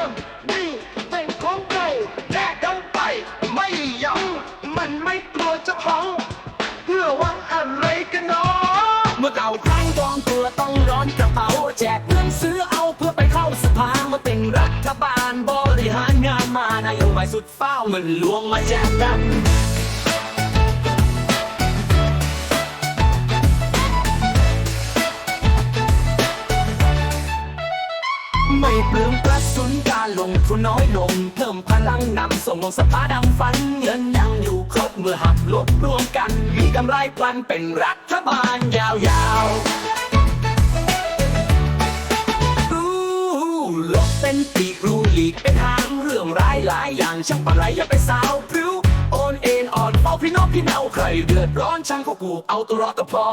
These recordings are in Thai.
รื่องนี้เป็นของเราแลกกันไปไม่ยั้งมันไม่กลัวเจะพังเพื่อหวังอะไรกันเนาะเมื่อเก่าครั้งกองตัวต้องร้อนกระเป๋าแจกเงินซื้อเอาเพื่อไปเข้าสภามาเป็นรัฐบาลบริหารงานมานโยบายสุดเฝ้าเงินลวงมาแจกกันไม่เปลือ ลงทุนน้อยลง เพิ่มพลังนำส่งลงสภาดังฝัน เงินยังอยู่ครบเมื่อหักลบรวมกัน มีกำไรพลันเป็นรัฐบาลยาวๆรู้ลบเป็นปีกรูหลีกเป็นทางเรื่องร้ายหลายอย่างช่างปะไรอย่าไปสาวพริ้วโอนเอ็นอ่อนเฝ้าพี่น้องพี่เนาใครเดือดร้อนช่างก็กูเอาตัวรอดก็พอ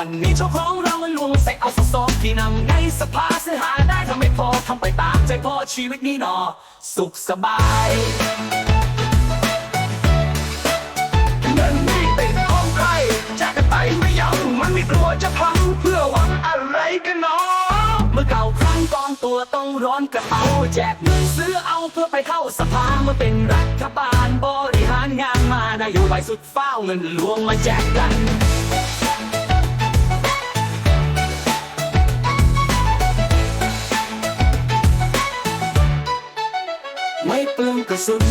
วันนี้เจ้าของเรามันลวงใส่เอาสอบที่นั่งในสภาเสียหาได้ทำไม่พอทำไปตามใจพอชีวิตนี้หนอ สุขสบายเงินนี่เป็นของใครแจกกันไปไม่ยังมันไม่กลัวจะพังเพื่อหวังอะไรกันเนาะเมื่อเก่าครั้งก่อนตัวต้องร้อนกระเป๋าแจกเงินซื้อเอาเพื่อไปเข้าสภาเมื่อเป็นรัฐบาลบริหารงานมานโยบายสุดเฝ้าเงินหลวงมาแจกกัน เปลืองกระสุน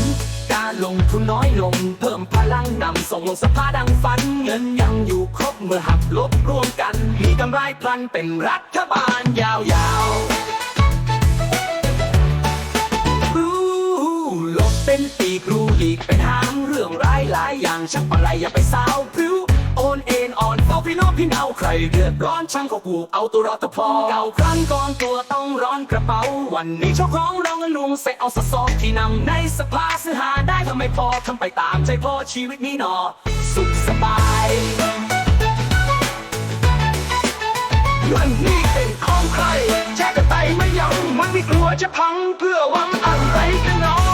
การลงทุนน้อยลง เพิ่มพลังนำส่งลงสภาดังฝัน เงินยังอยู่ครบเมื่อหักลบรวมกัน มีกำไรพลันเป็นรัฐบาลยาวๆรู้ลบเป็นปีกรูหลีกเป็นทางเรื่องร้ายหลายอย่างช่างปะไรอย่าไปสาวพริ้วโอนเอ็นอ่อนเฝ้าพี่น้องพี่เนาใครเดือดร้อนช่างก็กูเอาตัวรอดก็พอเก่าครั้งก่อนตัวต้องร้อนกระเป๋าวันนี้เจ้าของ ลุงใส่เอาสะซอกที่นำในสภาซื้อหาได้ทำไม่พอทำไปตามใจพอชีวิตนี้หนอ สุขสบายเงินนี่เป็นของใครแจกกันไปไม่ยังมันไม่กลัวจะพังเพื่อหวังอะไรหนอ